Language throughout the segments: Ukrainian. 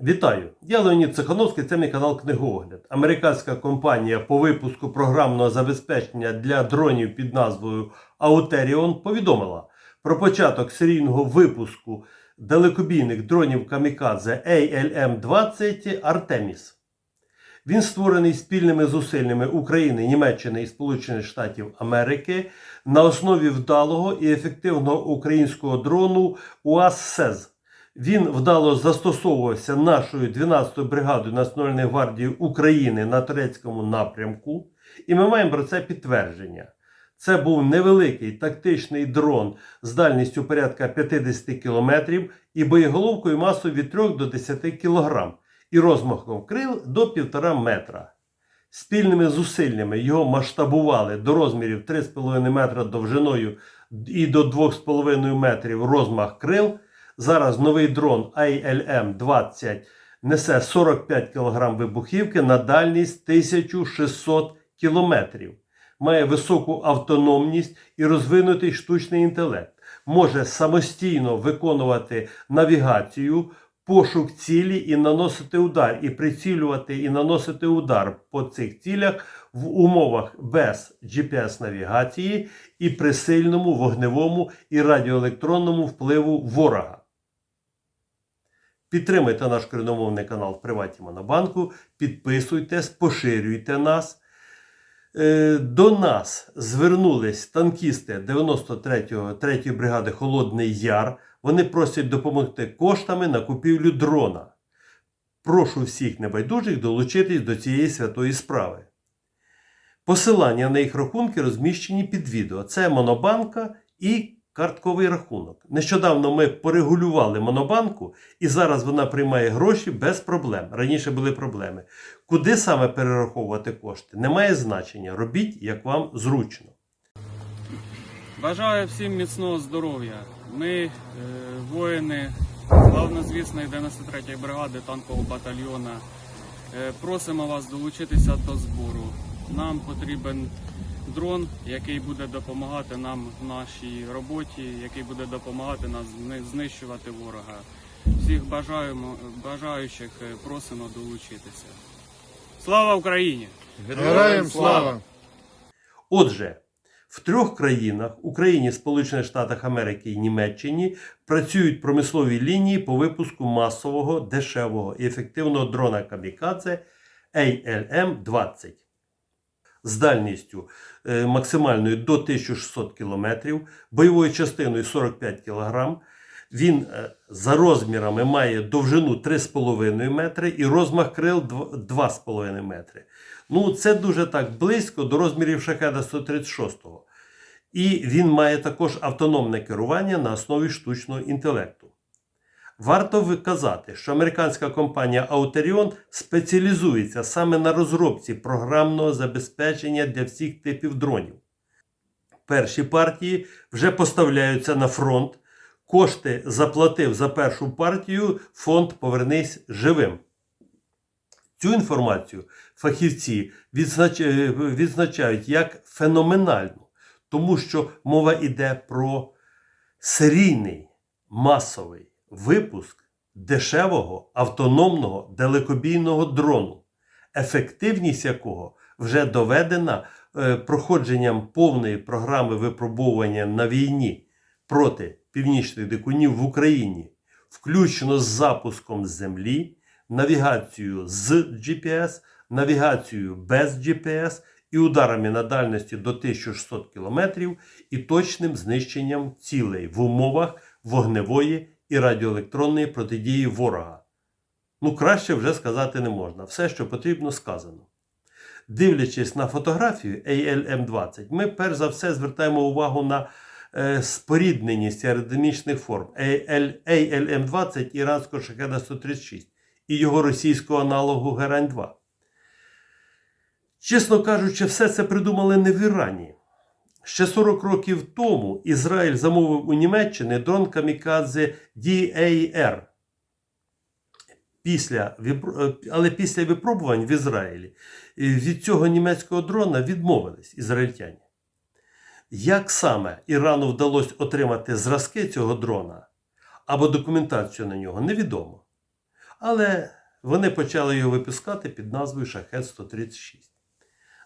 Вітаю! Я Леонід Цехановський, це мій канал Книгоогляд. Американська компанія по випуску програмного забезпечення для дронів під назвою Auterion повідомила про початок серійного випуску далекобійних дронів Камікадзе ALM-20 Artemis. Він створений спільними зусиллями України, Німеччини і Сполучених Штатів Америки на основі вдалого і ефективного українського дрону УАЗ-СЕЗ. Він вдало застосовувався нашою 12-ю бригадою Національної гвардії України на турецькому напрямку, і ми маємо про це підтвердження. Це був невеликий тактичний дрон з дальністю порядка 50 км і боєголовкою масою від 3 до 10 кг і розмахом крил до 1,5 метра. Спільними зусиллями його масштабували до розмірів 3,5 метра довжиною і до 2,5 метрів розмах крил. Зараз новий дрон ILM-20 несе 45 кг вибухівки на дальність 1600 км. Має високу автономність і розвинутий штучний інтелект. Може самостійно виконувати навігацію, пошук цілі і наносити удар, і прицілювати і наносити удар по цих цілях в умовах без GPS-навігації і при сильному вогневому і радіоелектронному впливу ворога. Підтримайте наш коріномовний канал в Приваті Монобанку, підписуйтесь, поширюйте нас. Е, До нас звернулись танкісти 93-ї 3-ї бригади Холодний Яр. Вони просять допомогти коштами на купівлю дрона. Прошу всіх небайдужих долучитись до цієї святої справи. Посилання на їх рахунки розміщені під відео. Це Монобанка і картковий рахунок. Нещодавно ми порегулювали Монобанку, і зараз вона приймає гроші без проблем. Раніше були проблеми. Куди саме перераховувати кошти? Немає значення. Робіть, як вам зручно. Бажаю всім міцного здоров'я. Ми, е, воїни славнозвісної 93-ї бригади танкового батальйона, е, просимо вас долучитися до збору. Нам потрібен дрон, який буде допомагати нам в нашій роботі, який буде допомагати нас знищувати ворога. Всіх бажаємо, бажаючих е, просимо долучитися. Слава Україні! Героям слава! Отже, в трьох країнах Україні, Сполучених Штатах Америки і Німеччині працюють промислові лінії по випуску масового, дешевого і ефективного дрона Камікадзе ALM-20 з дальністю е, максимальною до 1600 км, бойовою частиною 45 кг. Він е, за розмірами має довжину 3,5 метри і розмах крил 2,5 метри. Ну, це дуже так близько до розмірів шахеда 136. І він має також автономне керування на основі штучного інтелекту. Варто виказати, що американська компанія Auterion спеціалізується саме на розробці програмного забезпечення для всіх типів дронів. Перші партії вже поставляються на фронт. Кошти заплатив за першу партію фонд Повернись живим. Цю інформацію фахівці е, відзначають як феноменальну, тому що мова йде про серійний масовий випуск дешевого автономного далекобійного дрону, ефективність якого вже доведена е, проходженням повної програми випробовування на війні проти північних дикунів в Україні, включно з запуском землі, навігацією з GPS, навігацією без GPS і ударами на дальності до 1600 км і точним знищенням цілей в умовах вогневої і радіоелектронної протидії ворога. Ну, краще вже сказати не можна. Все, що потрібно, сказано. Дивлячись на фотографію ALM-20, ми перш за все звертаємо увагу на е, спорідненість аеродинамічних форм ALM-20 іранського шахеда 136 і його російського аналогу Герань-2. Чесно кажучи, все це придумали не в Ірані. Ще 40 років тому Ізраїль замовив у Німеччини дрон Камікадзе DAR. Після, е, але після випробувань в Ізраїлі е, від цього німецького дрона відмовились ізраїльтяні. Як саме Ірану вдалося отримати зразки цього дрона або документацію на нього, невідомо. але вони почали його випускати під назвою Шахет 136.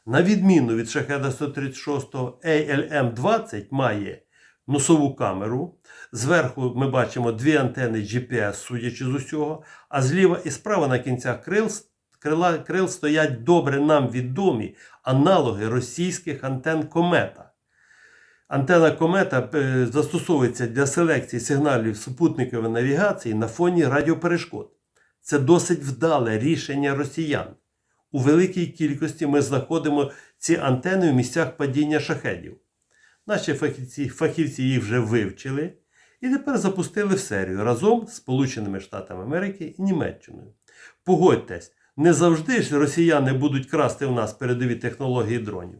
На відміну від Шахеда 136, ALM-20 має носову камеру. Зверху ми бачимо дві антени GPS, судячи з усього, а зліва і справа на кінцях крил, крила, крил стоять добре нам відомі аналоги російських антен комета. Антена комета е, застосовується для селекції сигналів супутникової навігації на фоні радіоперешкод. Це досить вдале рішення росіян. У великій кількості ми знаходимо ці антени в місцях падіння шахедів. Наші фахівці, фахівці їх вже вивчили і тепер запустили в серію разом з Сполученими Штатами Америки і Німеччиною. Погодьтесь, не завжди ж росіяни будуть красти в нас передові технології дронів.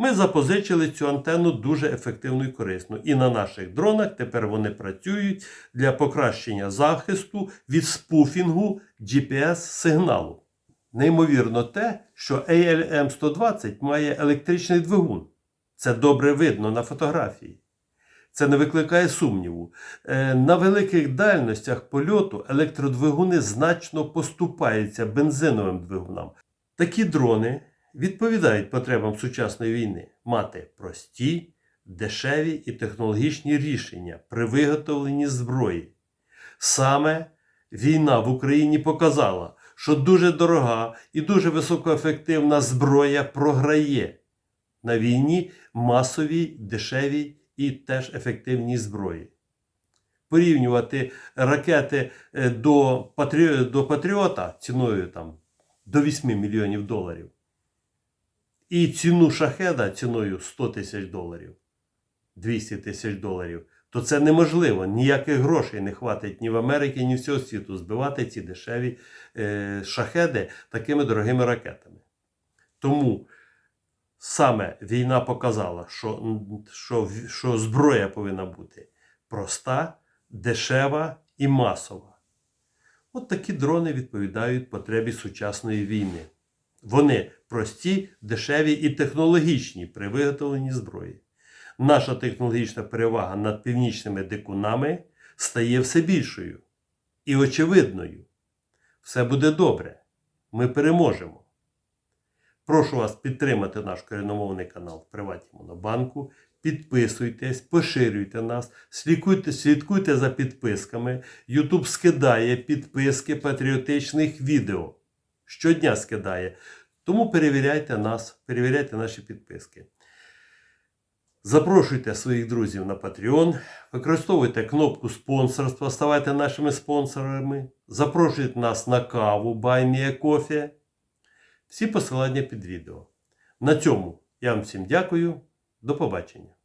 Ми запозичили цю антенну дуже ефективно і корисно. І на наших дронах тепер вони працюють для покращення захисту від спуфінгу GPS-сигналу. Неймовірно те, що ALM-120 має електричний двигун. Це добре видно на фотографії. Це не викликає сумніву. Е, На великих дальностях польоту електродвигуни значно поступаються бензиновим двигунам. Такі дрони відповідають потребам сучасної війни мати прості, дешеві і технологічні рішення при виготовленні зброї. Саме війна в Україні показала, що дуже дорога і дуже високоефективна зброя програє на війні масовій, дешевій і теж ефективній зброї. Порівнювати ракети е, до, Патрі... до Патріота ціною там, до 8 мільйонів доларів. І ціну шахеда ціною 100 тисяч доларів, 200 тисяч доларів, то це неможливо. Ніяких грошей не хватить ні в Америці, ні всього світу збивати ці дешеві е, шахеди такими дорогими ракетами. Тому саме війна показала, що, що, що зброя повинна бути проста, дешева і масова. От такі дрони відповідають потребі сучасної війни. Вони прості, дешеві і технологічні при виготовленні зброї. Наша технологічна перевага над північними дикунами стає все більшою і очевидною. Все буде добре. Ми переможемо. Прошу вас підтримати наш коріномовний канал в Приваті Монобанку. Підписуйтесь, поширюйте нас, слідкуйте, слідкуйте за підписками. YouTube скидає підписки патріотичних відео. Щодня скидає. Тому перевіряйте нас, перевіряйте наші підписки. Запрошуйте своїх друзів на Patreon, використовуйте кнопку спонсорства, ставайте нашими спонсорами, запрошуйте нас на каву баймія кофе. Всі посилання під відео. На цьому я вам всім дякую. До побачення.